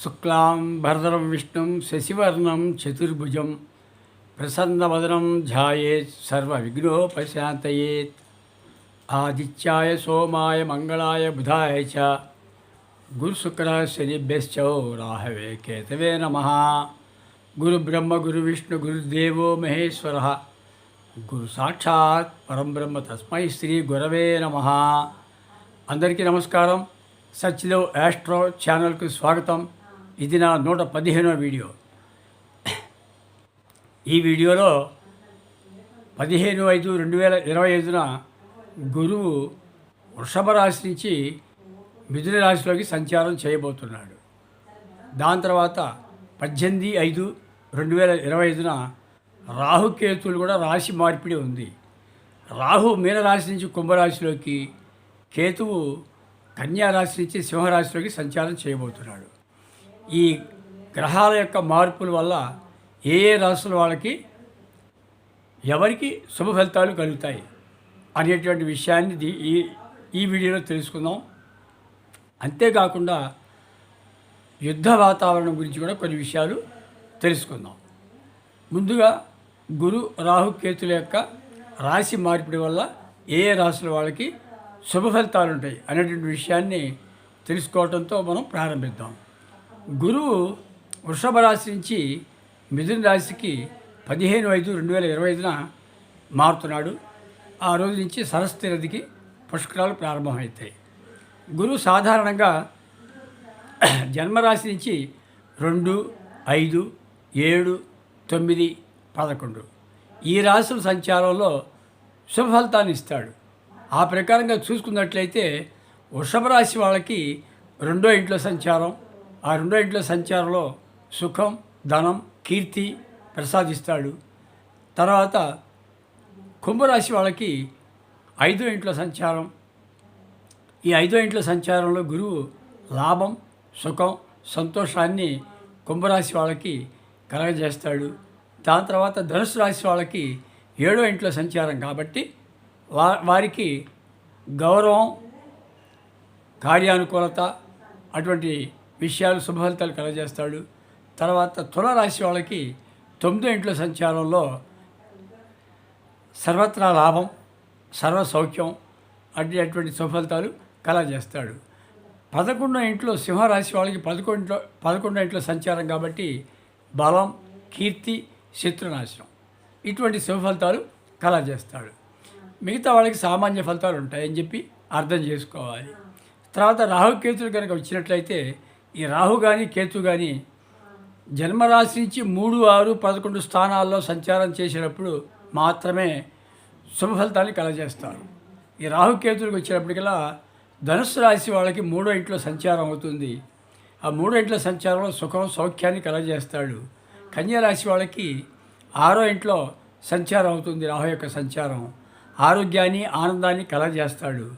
శుక్లాం భరదరం విష్ణుం శశివర్ణం చతుర్భుజం ప్రసన్నవదనం ధ్యాయేత్ సర్వవిఘ్నోపశాంతయేత్ ఆదిత్యాయ సోమాయ మంగళాయ బుధాయ చ గురుశుక్ర శనిభ్యశ్చ రాహవే కేతవే నమ గురు బ్రహ్మ గురు విష్ణు గురుదేవో మహేశ్వర గురు సాక్షాత్ పరం బ్రహ్మ తస్మై శ్రీ గురవే నమ అందరికీ నమస్కారం సచ్చిదేవ్ యాస్ట్రో ఛానల్కు స్వాగతం ఇది నా నూట పదిహేనో వీడియో. ఈ వీడియోలో పదిహేను ఐదు రెండు వేల ఇరవై ఐదున గురువు వృషభ రాశి నుంచి మిథున రాశిలోకి సంచారం చేయబోతున్నాడు. దాని తర్వాత పద్దెనిమిది ఐదు రెండు వేల ఇరవై ఐదున రాహుకేతులు కూడా రాశి మార్పిడి ఉంది. రాహు మీనరాశి నుంచి కుంభరాశిలోకి కేతువు కన్యా రాశి నుంచి సింహరాశిలోకి సంచారం చేయబోతున్నాడు. ఈ గ్రహాల యొక్క మార్పుల వల్ల ఏ ఏ రాశుల వాళ్ళకి ఎవరికి శుభ ఫలితాలు కలుగుతాయి అనేటువంటి విషయాన్ని ఈ ఈ వీడియోలో తెలుసుకుందాం. అంతేకాకుండా యుద్ధ వాతావరణం గురించి కూడా కొన్ని విషయాలు తెలుసుకుందాం. ముందుగా గురు రాహు కేతుల యొక్క రాశి మార్పిడి వల్ల ఏ ఏ రాశుల వాళ్ళకి శుభ ఫలితాలు ఉంటాయి అనేటువంటి విషయాన్ని తెలుసుకోవడంతో మనం ప్రారంభిద్దాం. గురువు వృషభ రాశి నుంచి మిథున రాశికి పదిహేను ఐదు రెండు వేల ఇరవై ఐదున మారుతున్నాడు. ఆ రోజు నుంచి సరస్వతి నదికి పుష్కరాలు ప్రారంభమవుతాయి. గురువు సాధారణంగా జన్మరాశి నుంచి రెండు ఐదు ఏడు తొమ్మిది పదకొండు. ఈ రాశుల సంచారంలో శుభ ఫలితాన్ని ఇస్తాడు. ఆ ప్రకారంగా చూసుకున్నట్లయితే వృషభ రాశి వాళ్ళకి రెండో ఇంట్లో సంచారం ఆ రెండో ఇంట్లో సంచారంలో సుఖం ధనం కీర్తి ప్రసాదిస్తాడు. తర్వాత కుంభరాశి వాళ్ళకి ఐదో ఇంట్లో సంచారం. ఈ ఐదో ఇంట్లో సంచారంలో గురువు లాభం సుఖం సంతోషాన్ని కుంభరాశి వాళ్ళకి కలగజేస్తాడు. దాని తర్వాత ధనుసు రాశి వాళ్ళకి ఏడో ఇంట్లో సంచారం కాబట్టి వా వారికి గౌరవం కార్యానుకూలత అటువంటి విషయాలు శుభఫలితాలు కలగజేస్తాడు. తర్వాత తులరాశి వాళ్ళకి తొమ్మిదో ఇంట్లో సంచారంలో సర్వత్రా లాభం సర్వ సౌఖ్యం అటువంటి శుభఫలితాలు కలగజేస్తాడు. పదకొండో ఇంట్లో సింహరాశి వాళ్ళకి పదకొండులో పదకొండో ఇంట్లో సంచారం కాబట్టి బలం కీర్తి శత్రునాశనం ఇటువంటి శుభఫలితాలు కలగజేస్తాడు. మిగతా వాళ్ళకి సామాన్య ఫలితాలు ఉంటాయని చెప్పి అర్థం చేసుకోవాలి. తర్వాత రాహుకేతులు కనుక వచ్చినట్లయితే ఈ రాహు కానీ కేతు కానీ జన్మరాశి నుంచి మూడు ఆరు పదకొండు స్థానాల్లో సంచారం చేసినప్పుడు మాత్రమే శుభ ఫలితాన్ని కలగజేస్తారు. ఈ రాహుకేతులకు వచ్చినప్పటికల్లా ధనుసు రాశి వాళ్ళకి మూడో ఇంట్లో సంచారం అవుతుంది. ఆ మూడో ఇంట్లో సంచారంలో సుఖం సౌఖ్యాన్ని కలగజేస్తాడు. కన్యా రాశి వాళ్ళకి ఆరో ఇంట్లో సంచారం అవుతుంది రాహు యొక్క సంచారం. ఆరోగ్యాన్ని ఆనందాన్ని కలగజేస్తాడు.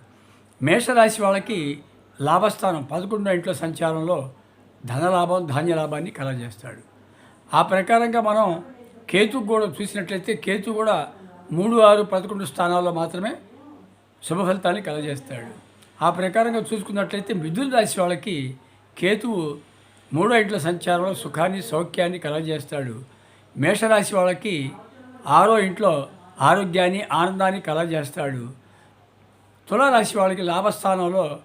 మేషరాశి వాళ్ళకి లాభస్థానం పదకొండో ఇంట్లో సంచారంలో ధనలాభం ధాన్యలాభాన్ని కలగజేస్తాడు. ఆ ప్రకారంగా మనం కేతు కూడా చూసినట్లయితే కేతు కూడా మూడు ఆరు పదకొండు స్థానాల్లో మాత్రమే శుభ ఫలితాన్ని కలగజేస్తాడు. ఆ ప్రకారంగా చూసుకున్నట్లయితే మిథున రాశి వాళ్ళకి కేతువు మూడో ఇంట్లో సంచారంలో సుఖాన్ని సౌఖ్యాన్ని కలగజేస్తాడు. మేషరాశి వాళ్ళకి ఆరో ఇంట్లో ఆరోగ్యాన్ని ఆనందాన్ని కలగజేస్తాడు. తులారాశి వాళ్ళకి లాభస్థానంలో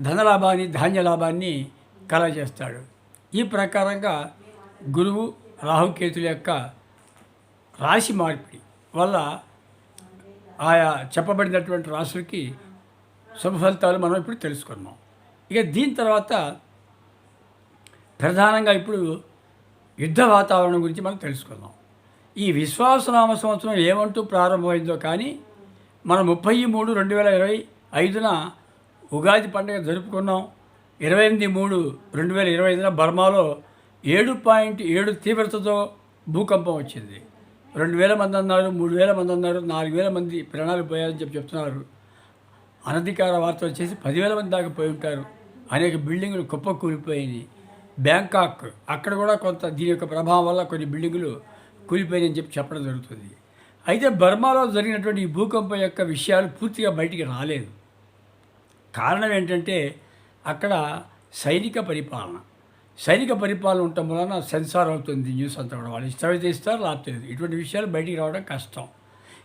ధనలాభాన్ని ధాన్యలాభాన్ని కలగజేస్తాడు. ఈ ప్రకారంగా గురువు రాహుకేతుల యొక్క రాశి మార్పిడి వల్ల ఆయా చెప్పబడినటువంటి రాశులకి శుభ ఫలితాలు మనం ఇప్పుడు తెలుసుకున్నాం. ఇక దీని తర్వాత ప్రధానంగా ఇప్పుడు యుద్ధ వాతావరణం గురించి మనం తెలుసుకుందాం ఈ విశ్వాసనామ సంవత్సరం ఏమంటూ ప్రారంభమైందో కానీ మనం ముప్పై మూడు రెండు వేల ఇరవై ఐదున ఉగాది పండుగ జరుపుకున్నాం. ఇరవై ఎనిమిది మూడు రెండు వేల ఇరవై ఐదున బర్మాలో ఏడు పాయింట్ ఏడు తీవ్రతతో భూకంపం వచ్చింది. రెండు వేల మంది అన్నారు మూడు వేల మంది అన్నారు నాలుగు వేల మంది ప్రాణాలు పోయారని చెప్పి చెప్తున్నారు. అనధికార వార్త వచ్చేసి పదివేల మంది దాకా పోయి ఉంటారు. అనేక బిల్డింగులు కుప్ప కూలిపోయాయి బ్యాంకాక్ అక్కడ కూడా కొంత దీని యొక్క ప్రభావం వల్ల కొన్ని బిల్డింగులు కూలిపోయినాయని చెప్పి చెప్పడం జరుగుతుంది. అయితే బర్మాలో జరిగినటువంటి ఈ భూకంపం యొక్క విషయాలు పూర్తిగా బయటికి రాలేదు. కారణం ఏంటంటే అక్కడ సైనిక పరిపాలన. సైనిక పరిపాలన ఉండటం వలన సెన్సార్ అవుతుంది న్యూస్ అంతా కూడా. వాళ్ళు ఇష్టమైతే ఇస్తారు లేకపోతే ఇటువంటి విషయాలు బయటికి రావడం కష్టం.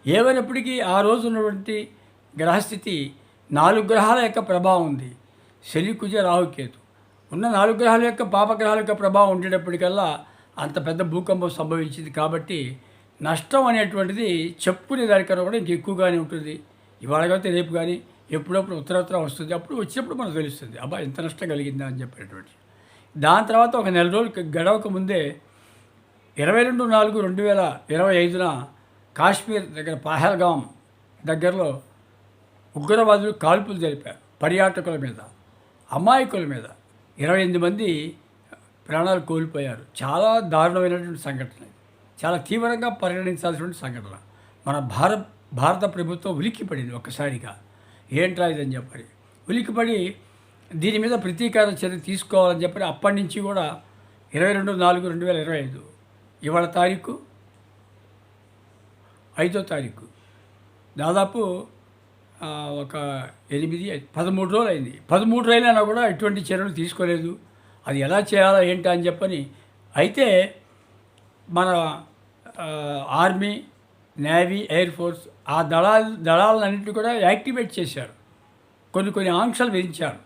ఏమైనప్పటికీ ఆ రోజు ఉన్నటువంటి గ్రహస్థితి నాలుగు గ్రహాల యొక్క ప్రభావం ఉంది. శని కుజ రాహుకేతు ఉన్న నాలుగు గ్రహాల యొక్క పాపగ్రహాల యొక్క ప్రభావం ఉండేటప్పటికల్లా అంత పెద్ద భూకంపం సంభవించింది కాబట్టి నష్టం అనేటువంటిది చెప్పుకునే దానికన్నా కూడా ఇంక ఎక్కువగానే ఉంటుంది. ఇవాళ కాబట్టి రేపు కానీ ఎప్పుడప్పుడు ఉత్తర వస్తుంది అప్పుడు వచ్చినప్పుడు మనకు తెలుస్తుంది అబ్బా ఎంత నష్టం కలిగిందా అని చెప్పేటువంటి దాని తర్వాత ఒక నెల రోజులు గడవక ముందే ఇరవై రెండు నాలుగు రెండు వేల ఇరవై ఐదున కాశ్మీర్ దగ్గర పహల్గాం దగ్గరలో ఉగ్రవాదులు కాల్పులు జరిపారు పర్యాటకుల మీద అమాయకుల మీద. ఇరవై ఎనిమిది మంది ప్రాణాలు కోల్పోయారు. చాలా దారుణమైనటువంటి సంఘటన చాలా తీవ్రంగా పరిగణించాల్సినటువంటి సంఘటన. మన భారత భారత ప్రభుత్వం ఉలిక్కిపడింది ఒక్కసారిగా. ఏంట్రా ఇదని చెప్పని. ఉలిక్కిపడి దీని మీద ప్రతీకార చర్య తీసుకోవాలని చెప్పి అప్పటి నుంచి కూడా ఇరవై రెండు నాలుగు రెండు వేల ఇరవై ఐదు. ఇవాళ తారీఖు? ఐదో తారీఖు. దాదాపు ఒక ఎనిమిది పదమూడు రోజులు అయింది. పదమూడు రోజులైనా కూడా ఎటువంటి చర్యలు తీసుకోలేదు. అది ఎలా చేయాలో ఏంటి అని చెప్పని. అయితే మన ఆర్మీ నేవీ ఎయిర్ ఫోర్స్ ఆ దళాలు దళాలన్నింటినీ కూడా యాక్టివేట్ చేశారు. కొన్ని కొన్ని ఆంక్షలు విధించారు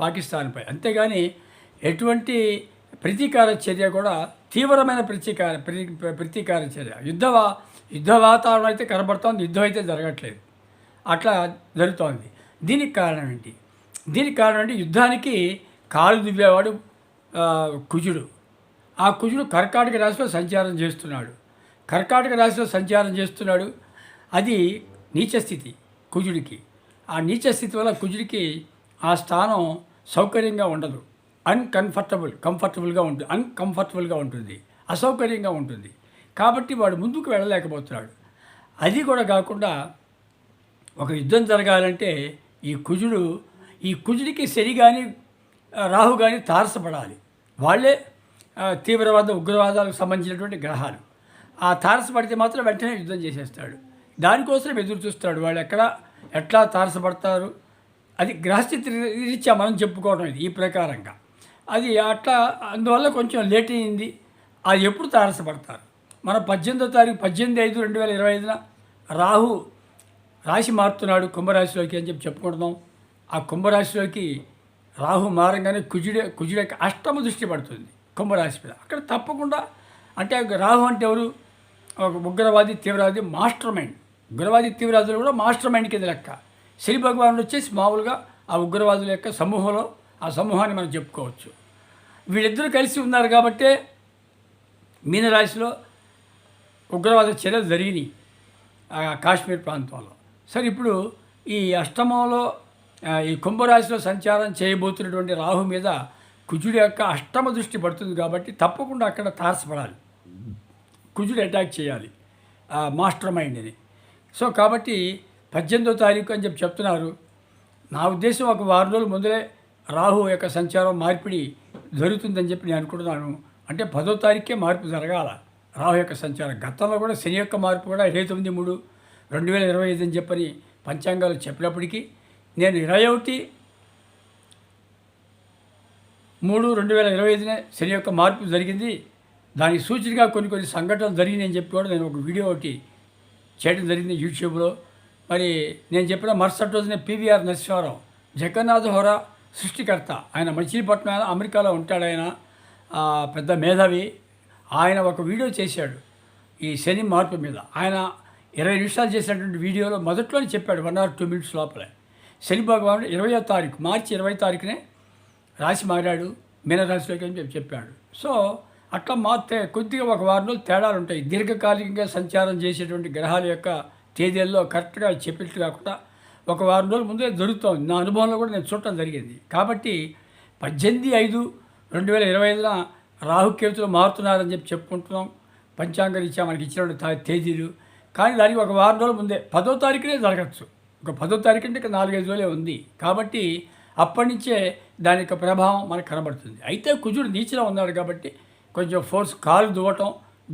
పాకిస్తాన్పై. అంతేగాని ఎటువంటి ప్రతీకార చర్య కూడా తీవ్రమైన ప్రతీకార ప్రతి- ప్రతీకార చర్య. యుద్ధ యుద్ధ వాతావరణం అయితే కనబడుతోంది యుద్ధం అయితే జరగట్లేదు. అట్లా జరుగుతోంది. దీనికి కారణం ఏంటి? దీనికి కారణం ఏంటి? యుద్ధానికి కాలు దువ్వేవాడు కుజుడు. ఆ కుజుడు కర్కాటక రాశిలో సంచారం చేస్తున్నాడు. కర్కాటక రాశిలో సంచారం చేస్తున్నాడు. అది నీచ స్థితి కుజుడికి. ఆ నీచ స్థితి వల్ల కుజుడికి ఆ స్థానం సౌకర్యంగా ఉండదు. అన్కంఫర్టబుల్ కంఫర్టబుల్గా ఉంటుంది అన్కంఫర్టబుల్గా ఉంటుంది. అసౌకర్యంగా ఉంటుంది. కాబట్టి వాడు ముందుకు వెళ్ళలేకపోతున్నాడు. అది కూడా కాకుండా ఒక యుద్ధం జరగాలంటే ఈ కుజుడు ఈ కుజుడికి శని కానీ రాహు కానీ తారసపడాలి. వాళ్ళే తీవ్రవాద ఉగ్రవాదాలకు సంబంధించినటువంటి గ్రహాలు. ఆ తారసపడితే మాత్రం వెంటనే యుద్ధం చేసేస్తాడు. దానికోసం ఎదురు చూస్తాడు వాళ్ళు ఎక్కడ ఎట్లా తారసపడతారు? అది గ్రహస్థితి రీత్యా మనం చెప్పుకోవడం ఇది ఈ ప్రకారంగా. అది అట్లా అందువల్ల కొంచెం లేట్ అయింది. అది ఎప్పుడు తారసపడతారు? మన పద్దెనిమిదో తారీఖు పద్దెనిమిది ఐదు రెండు వేల ఇరవై ఐదున రాహు రాశి మారుతున్నాడు కుంభరాశిలోకి అని చెప్పి చెప్పుకుంటున్నాం. ఆ కుంభరాశిలోకి రాహు మారంగానే కుజుడే కుజుడు యొక్క అష్టమ దృష్టి పడుతుంది కుంభరాశి మీద. అక్కడ తప్పకుండా అంటే రాహు అంటే ఎవరు? ఒక ఉగ్రవాది తీవ్రవాది మాస్టర్ మైండ్ ఉగ్రవాది తీవ్రవాదులు కూడా మాస్టర్ మైండ్ కింద లెక్క. శ్రీ భగవానుడు వచ్చేసి మామూలుగా ఆ ఉగ్రవాదుల యొక్క సమూహంలో ఆ సమూహాన్ని మనం చెప్పుకోవచ్చు. వీళ్ళిద్దరూ కలిసి ఉన్నారు కాబట్టే మీనరాశిలో ఉగ్రవాద చర్యలు జరిగినాయి కాశ్మీర్ ప్రాంతంలో. సరే ఇప్పుడు ఈ అష్టమంలో ఈ కుంభరాశిలో సంచారం చేయబోతున్నటువంటి రాహు మీద కుజుడి యొక్క అష్టమ దృష్టి పడుతుంది కాబట్టి తప్పకుండా అక్కడ తారసపడాలి. కుజుడు అటాక్ చేయాలి. మాస్టర్ మైండ్ని. సో కాబట్టి పద్దెనిమిదో తారీఖు అని చెప్పి చెప్తున్నారు. నా ఉద్దేశం ఒక వారం రోజుల ముందరే రాహు యొక్క సంచారం మార్పిడి జరుగుతుందని చెప్పి నేను అనుకుంటున్నాను. అంటే పదో తారీఖే మార్పు జరగాల. రాహు యొక్క సంచారం. గతంలో కూడా శని యొక్క మార్పు కూడా ఇరవై తొమ్మిది మూడు రెండు వేల ఇరవై ఐదు అని చెప్పని పంచాంగాలు చెప్పినప్పటికీ నేను ఇరవై ఒకటి మూడు రెండు వేల ఇరవై ఐదునే శని యొక్క మార్పు జరిగింది. దానికి సూచనగా కొన్ని కొన్ని సంఘటనలు జరిగినాయని చెప్పి కూడా నేను ఒక వీడియో ఒకటి చేయడం జరిగింది యూట్యూబ్లో. మరి నేను చెప్పిన మరుసటి రోజునే పీవీఆర్ నరసింహారావు జగన్నాథ్ హోరా సృష్టికర్త. ఆయన మచిలీపట్నం ఆయన అమెరికాలో ఉంటాడు ఆయన. పెద్ద మేధావి. ఆయన ఒక వీడియో చేశాడు ఈ శని మార్పు మీద. ఆయన ఇరవై నిమిషాలు చేసినటువంటి వీడియోలో మొదట్లోనే చెప్పాడు వన్ ఆర్ టూ మినిట్స్ లోపలే. శని భగవానుడు ఇరవయో తారీఖు మార్చి ఇరవై తారీఖునే రాశి మారాడు మీనరాశిలోకి అని చెప్పి చెప్పాడు. సో అట్లా మారితే కొద్దిగా ఒక వారం రోజులు తేడాలు ఉంటాయి. దీర్ఘకాలికంగా సంచారం చేసేటువంటి గ్రహాల యొక్క తేదీల్లో కరెక్ట్గా చెప్పినట్టు కాకుండా ఒక వారం రోజుల ముందే జరుగుతోంది. నా అనుభవంలో కూడా నేను చూడటం జరిగింది. కాబట్టి పద్దెనిమిది ఐదు రెండు వేల ఇరవై ఐదున రాహుకేతులు మారుతున్నారని చెప్పి చెప్పుకుంటున్నాం. పంచాంగ రీత్యా మనకి ఇచ్చినటువంటి తేదీలు. కానీ దానికి ఒక వారం రోజుల ముందే పదో తారీఖునే జరగచ్చు. ఒక పదో తారీఖు అంటే ఇక నాలుగైదు రోజులే ఉంది. కాబట్టి అప్పటి నుంచే దాని యొక్క ప్రభావం మనకు కనబడుతుంది. అయితే కుజుడు నీచలో ఉన్నాడు కాబట్టి కొంచెం ఫోర్స్ కాలు దువ్వటం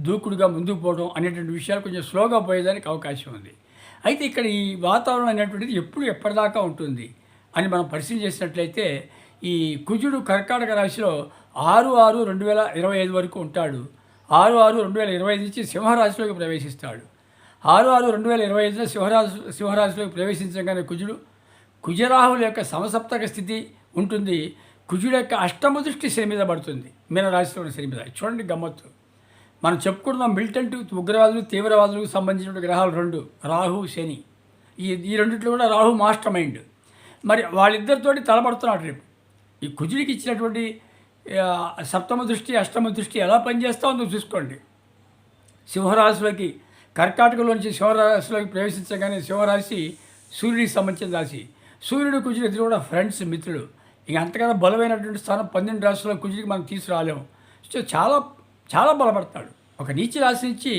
దూకుడుగా ముందుకు పోవడం అనేటువంటి విషయాలు కొంచెం స్లోగా పోయేదానికి అవకాశం ఉంది. అయితే ఇక్కడ ఈ వాతావరణం అనేటువంటిది ఎప్పుడు ఎప్పటిదాకా ఉంటుంది అని మనం పరిశీలన చేసినట్లయితే ఈ కుజుడు కర్కాటక రాశిలో ఆరు ఆరు రెండు వేల ఇరవై ఐదు వరకు ఉంటాడు. ఆరు ఆరు రెండు వేల ఇరవై ఐదు నుంచి సింహరాశిలోకి ప్రవేశిస్తాడు. ఆరు ఆరు రెండు వేల ఇరవై ఐదులో సింహరాశి సింహరాశిలోకి ప్రవేశించగానే కుజుడు కుజరాహుల యొక్క సమసప్తక స్థితి ఉంటుంది. కుజుడు యొక్క అష్టమ దృష్టి శని మీద పడుతుంది మీనరాశిలో ఉన్న శని మీద. చూడండి గమ్మత్తు. మనం చెప్పుకుంటున్నాం మిలిటెంట్ ఉగ్రవాదులు తీవ్రవాదులకు సంబంధించిన గ్రహాలు రెండు రాహు శని. ఈ ఈ రెండిట్లో కూడా రాహు మాస్టర్ మైండ్. మరి వాళ్ళిద్దరితోటి తలబడుతున్నాడు రేపు ఈ కుజుడికి ఇచ్చినటువంటి సప్తమ దృష్టి అష్టమ దృష్టి ఎలా పనిచేస్తుందో చూసుకోండి. సింహరాశిలోకి కర్కాటకలోంచి శివరాశిలోకి ప్రవేశించగానే శివరాశి సూర్యుడికి సంబంధించిన రాశి. సూర్యుడు కుజుడు ఇద్దరు కూడా ఫ్రెండ్స్ మిత్రుడు ఇక అంతకన్నా బలమైనటువంటి స్థానం పన్నెండు రాశుల్లో కుజుడికి మనం తీసుకురాలేము. సో చాలా చాలా బలపడతాడు. ఒక నీచి రాశి నుంచి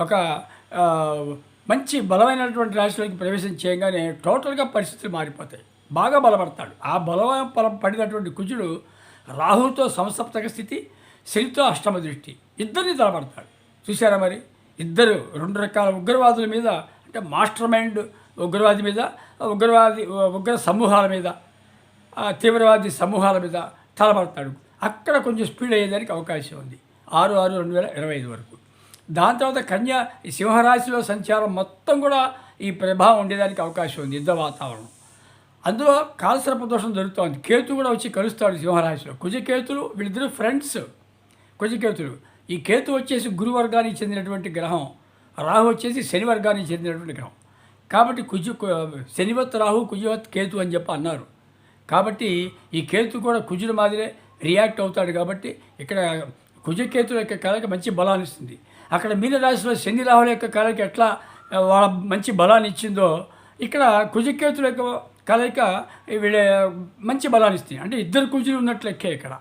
ఒక మంచి బలమైనటువంటి రాశిలోకి ప్రవేశం చేయగానే టోటల్గా పరిస్థితులు మారిపోతాయి. బాగా బలపడతాడు. ఆ బలమైన బలం పడినటువంటి కుజుడు రాహుతో సంసప్తక స్థితి శనితో అష్టమ దృష్టి ఇద్దరిని తలపడతాడు. చూసారా మరి? ఇద్దరు రెండు రకాల ఉగ్రవాదుల మీద అంటే మాస్టర్ మైండ్ ఉగ్రవాది మీద ఉగ్రవాది ఉగ్ర సమూహాల మీద తీవ్రవాది సమూహాల మీద తలపడతాడు. అక్కడ కొంచెం స్పీడ్ అయ్యేదానికి అవకాశం ఉంది. ఆరు ఆరు రెండు వేల ఇరవై ఐదు వరకు. దాని తర్వాత కన్యా ఈ సింహరాశిలో సంచారం మొత్తం కూడా ఈ ప్రభావం ఉండేదానికి అవకాశం ఉంది యుద్ధ వాతావరణం. అందులో కాలసర్ప దోషం జరుగుతోంది. కేతు కూడా వచ్చి కలుస్తాడు సింహరాశిలో. కుజకేతులు వీళ్ళిద్దరు ఫ్రెండ్స్ కుజకేతులు. ఈ కేతు వచ్చేసి గురువర్గానికి చెందినటువంటి గ్రహం. రాహు వచ్చేసి శనివర్గానికి చెందినటువంటి గ్రహం. కాబట్టి కుజు శనివత్ రాహు కుజవత్ కేతు అని చెప్పి అన్నారు. కాబట్టి ఈ కేతు కూడా కుజుడు మాదిరే రియాక్ట్ అవుతాడు కాబట్టి ఇక్కడ కుజకేతుల యొక్క కళకి మంచి బలాన్ని ఇస్తుంది. అక్కడ మీనరాశిలో శని రాహుల యొక్క కళకి ఎట్లా వాళ్ళ మంచి బలాన్ని ఇచ్చిందో ఇక్కడ కుజకేతుల యొక్క కలయిక వీళ్ళ మంచి బలాన్ని ఇస్తుంది. అంటే ఇద్దరు కుజులు ఉన్నట్లు లెక్కే ఇక్కడ.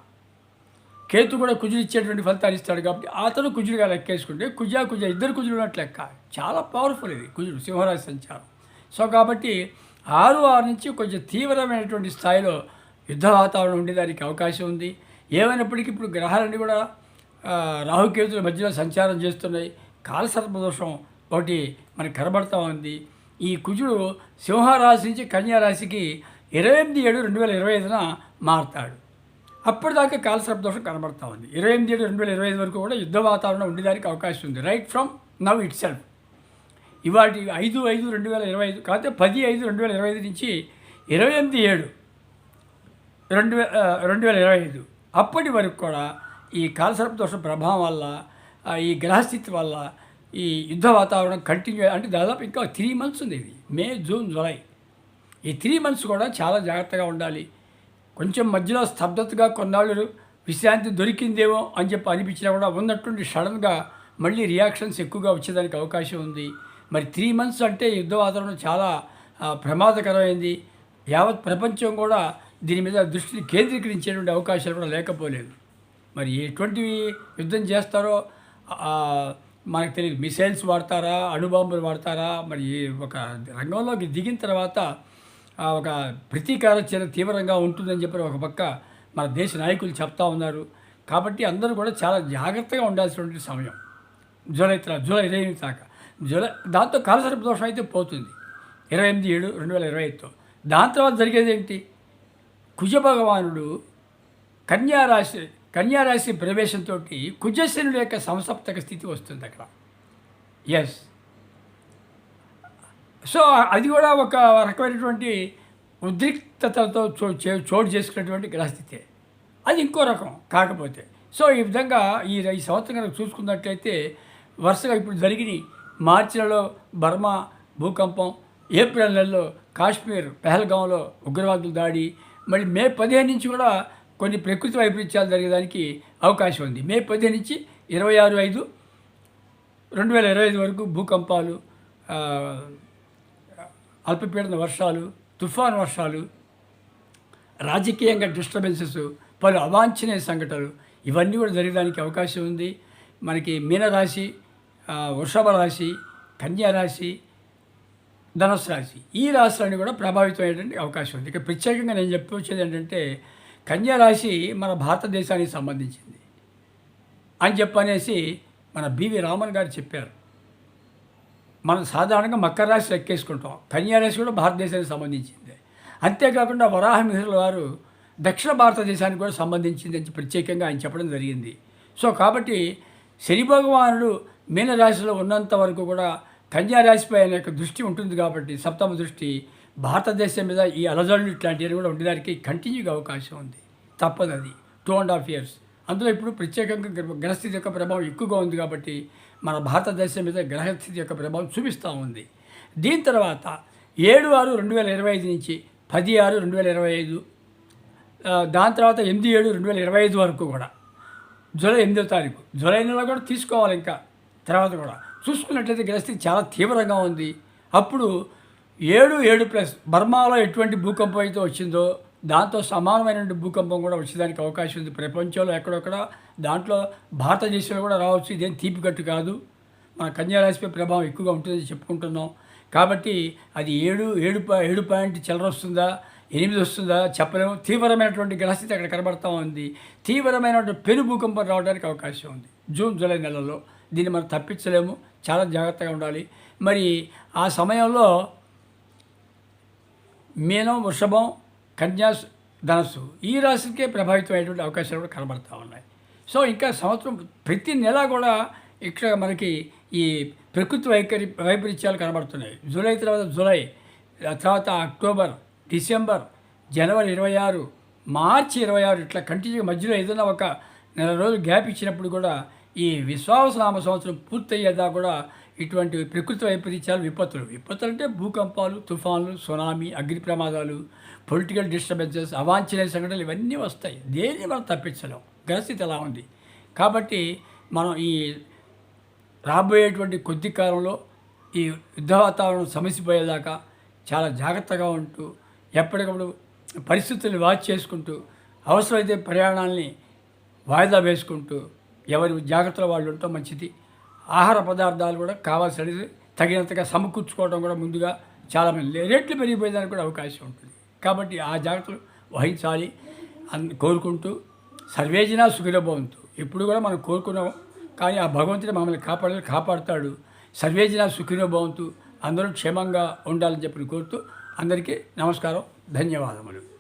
కేతు కూడా కుజులు ఇచ్చేటువంటి ఫలితాలు ఇస్తాడు కాబట్టి అతను కుజులుగా లెక్కేసుకుంటే కుజ కుజ ఇద్దరు కుజులు ఉన్నట్లు లెక్క. చాలా పవర్ఫుల్ ఇది కుజుడు సింహరాశి సంచారం. సో కాబట్టి ఆరు ఆరు నుంచి కొంచెం తీవ్రమైనటువంటి స్థాయిలో యుద్ధ వాతావరణం ఉండేదానికి అవకాశం ఉంది. ఏమైనప్పటికీ ఇప్పుడు గ్రహాలన్నీ కూడా రాహుకేతుల మధ్యలో సంచారం చేస్తున్నాయి. కాలసర్పదోషం ఒకటి మనకి కనబడతా ఉంది. ఈ కుజుడు సింహరాశి నుంచి కన్యారాశికి ఇరవై ఎనిమిది ఏడు రెండు వేల ఇరవై ఐదున మారుతాడు. అప్పటిదాకా కాలసర్ప దోషం కనబడతా ఉంది. ఇరవై ఎనిమిది ఏడు రెండు వేల ఇరవై ఐదు వరకు కూడా యుద్ధ వాతావరణం ఉండేదానికి అవకాశం ఉంది. Right from now itself ఇవాటి ఐదు ఐదు రెండు వేల ఇరవై ఐదు కాకపోతే పది ఐదు రెండు వేల ఇరవై ఐదు నుంచి ఇరవై ఎనిమిది ఏడు రెండు వే రెండు వేల ఇరవై ఐదు. అప్పటి వరకు కూడా ఈ కాలసర్ప దోషం ప్రభావం వల్ల ఈ గ్రహస్థితి వల్ల ఈ యుద్ధ వాతావరణం కంటిన్యూ అంటే దాదాపు ఇంకా త్రీ మంత్స్ ఉంది ఇది. May June July. ఈ త్రీ మంత్స్ కూడా చాలా జాగ్రత్తగా ఉండాలి. కొంచెం మధ్యలో స్తబ్దతగా కొన్నాళ్ళు విశ్రాంతి దొరికిందేమో అని చెప్పి అనిపించినా కూడా ఉన్నట్టుండి సడన్గా మళ్ళీ రియాక్షన్స్ ఎక్కువగా వచ్చేదానికి అవకాశం ఉంది. మరి త్రీ మంత్స్ అంటే యుద్ధ వాతావరణం చాలా ప్రమాదకరమైంది. యావత్ ప్రపంచం కూడా దీని మీద దృష్టిని కేంద్రీకరించేటువంటి అవకాశాలు కూడా లేకపోలేదు. మరి ఎటువంటి యుద్ధం చేస్తారో మనకు తెలియదు. మిసైల్స్ వాడతారా అణుబాంబులు వాడతారా మరి ఒక రంగంలోకి దిగిన తర్వాత ఒక ప్రతీకార చర్య తీవ్రంగా ఉంటుందని చెప్పి ఒక పక్క మన దేశ నాయకులు చెప్తా ఉన్నారు. కాబట్టి అందరూ కూడా చాలా జాగ్రత్తగా ఉండాల్సినటువంటి సమయం. జూలై జూలై ఇరవై దాకా. జూలై దాంతో కాలసర్ప దోషం అయితే పోతుంది. ఇరవై ఎనిమిది ఏడు రెండు వేల ఇరవై ఐదుతో. దాని తర్వాత జరిగేది ఏంటి? కుజభగవానుడు కన్యారాశి కన్యారాశి ప్రవేశంతో కుజశనుడు యొక్క సంసప్తక స్థితి వస్తుంది అక్కడ. ఎస్ సో అది కూడా ఒక రకమైనటువంటి ఉద్రిక్తతతో చో చోటు చేసుకున్నటువంటి గ్రహస్థితే. అది ఇంకో రకం కాకపోతే. సో ఈ విధంగా ఈ ఈ సంవత్సరం కనుక చూసుకున్నట్లయితే వరుసగా ఇప్పుడు జరిగినాయి. మార్చి నెలలో బర్మా భూకంపం ఏప్రిల్ నెలలో కాశ్మీర్ పెహల్గాంలో ఉగ్రవాదుల దాడి మళ్ళీ మే పదిహేను నుంచి కూడా కొన్ని ప్రకృతి వైపరీత్యాలు జరిగేదానికి అవకాశం ఉంది. మే పదిహేను నుంచి ఇరవై ఆరు ఐదు రెండు వేల ఇరవై ఐదు వరకు భూకంపాలు అల్పపీడన వర్షాలు తుఫాన్ వర్షాలు రాజకీయంగా డిస్టర్బెన్సెస్ పలు అవాంఛనీయ సంఘటనలు ఇవన్నీ కూడా జరగడానికి అవకాశం ఉంది. మనకి మీనరాశి వృషభ రాశి కన్యారాశి ధనుసు రాశి. ఈ రాశులన్నీ కూడా ప్రభావితమయ్యేటువంటి అవకాశం ఉంది. ఇక ప్రత్యేకంగా నేను చెప్పొచ్చేది ఏంటంటే కన్యారాశి మన భారతదేశానికి సంబంధించింది అని చెప్పనేసి మన బివి రామన్ గారు చెప్పారు. మనం సాధారణంగా మకర రాశి లెక్కేసుకుంటాం. కన్యారాశి కూడా భారతదేశానికి సంబంధించింది. అంతేకాకుండా వరాహ మిహిరుల వారు దక్షిణ భారతదేశానికి కూడా సంబంధించింది అని ప్రత్యేకంగా ఆయన చెప్పడం జరిగింది. సో కాబట్టి శని భగవానుడు మీనరాశిలో ఉన్నంత వరకు కూడా కన్యారాశిపై అనే ఆయన యొక్క దృష్టి ఉంటుంది కాబట్టి సప్తమ దృష్టి భారతదేశం మీద ఈ అలజడులు ఇట్లాంటివి కూడా ఉండడానికి కంటిన్యూగా అవకాశం ఉంది. తప్పదు అది టూ అండ్ హాఫ్ ఇయర్స్ అందులో ఇప్పుడు ప్రత్యేకంగా గ్రహ- గ్రహస్థితి యొక్క ప్రభావం ఎక్కువగా ఉంది కాబట్టి మన భారతదేశం మీద గ్రహస్థితి యొక్క ప్రభావం చూపిస్తూ ఉంది. దీని తర్వాత ఏడు ఆరు రెండు వేల ఇరవై ఐదు నుంచి పది ఆరు రెండు వేల ఇరవై ఐదు దాని తర్వాత ఎనిమిది ఏడు రెండు వేల ఇరవై ఐదు వరకు కూడా జూలై ఎనిమిదో తారీఖు. జూలై నెల కూడా తీసుకోవాలి ఇంకా. తర్వాత కూడా చూసుకున్నట్లయితే గ్రహస్థితి చాలా తీవ్రంగా ఉంది. అప్పుడు ఏడు ఏడు ప్లస్ బర్మాలో ఎటువంటి భూకంపం అయితే వచ్చిందో దాంతో సమానమైన భూకంపం కూడా వచ్చేదానికి అవకాశం ఉంది. ప్రపంచంలో ఎక్కడొక్కడ దాంట్లో భారతదేశంలో కూడా రావచ్చు. ఇదేం తీపికట్టు కాదు. మన కన్యారాశిపై ప్రభావం ఎక్కువగా ఉంటుందని చెప్పుకుంటున్నాం. కాబట్టి అది ఏడు ఏడు ఏడు పాయింట్ చిల్లర వస్తుందా ఎనిమిది వస్తుందా చెప్పలేము. తీవ్రమైనటువంటి గ్రహస్థితి అక్కడ కనబడతా ఉంది. తీవ్రమైనటువంటి పెను భూకంపం రావడానికి అవకాశం ఉంది. జూన్ జూలై నెలలో. దీన్ని మనం తప్పించలేము. చాలా జాగ్రత్తగా ఉండాలి. మరి ఆ సమయంలో మీనం వృషభం కన్యా ధనస్సు ఈ రాశికే ప్రభావితమైనటువంటి అవకాశాలు కూడా కనబడతా ఉన్నాయి. సో ఇంకా సంవత్సరం ప్రతి నెల కూడా ఇక్కడ మనకి ఈ ప్రకృతి వైఖరి వైపరీత్యాలు కనబడుతున్నాయి. జూలై తర్వాత జూలై తర్వాత అక్టోబర్ డిసెంబర్ జనవరి ఇరవై ఆరు మార్చి ఇరవై ఆరు ఇట్లా కంటిన్యూగా మధ్యలో ఏదైనా ఒక నెల రోజులు గ్యాప్ ఇచ్చినప్పుడు కూడా ఈ విశ్వాసనామ సంవత్సరం పూర్తయ్యేదా కూడా ఇటువంటి ప్రకృతి వైపరీత్యాలు విపత్తులు. విపత్తులు అంటే భూకంపాలు తుఫాన్లు సునామీ అగ్ని ప్రమాదాలు పొలిటికల్ డిస్టర్బెన్సెస్ అవాంఛనీయ సంఘటనలు ఇవన్నీ వస్తాయి. దేన్ని మనం తప్పించలేం. గ్రహస్థితి ఎలా ఉంది. కాబట్టి మనం ఈ రాబోయేటువంటి కొద్ది కాలంలో ఈ యుద్ధ వాతావరణం సమసిపోయేదాకా చాలా జాగ్రత్తగా ఉంటూ ఎప్పటికప్పుడు పరిస్థితుల్ని వాచ్ చేసుకుంటూ అవసరమైతే ప్రయాణాల్ని వాయిదా వేసుకుంటూ ఎవరి జాగ్రత్తలో వాళ్ళు ఉండటం మంచిది. ఆహార పదార్థాలు కూడా కావాల్సినది తగినంతగా సమకూర్చుకోవడం కూడా ముందుగా చాలా రేట్లు పెరిగిపోయేదానికి కూడా అవకాశం ఉంటుంది. కాబట్టి ఆ జాగ్రత్తలు వహించాలి. అని కోరుకుంటూ సర్వేజన సుఖిరభవంతు ఎప్పుడు కూడా మనం కోరుకున్నాం కానీ ఆ భగవంతుడు మమ్మల్ని కాపాడాలి కాపాడుతాడు. సర్వేజన సుఖినభవంతు. అందరూ క్షేమంగా ఉండాలని చెప్పి కోరుతూ అందరికీ నమస్కారం ధన్యవాదములు.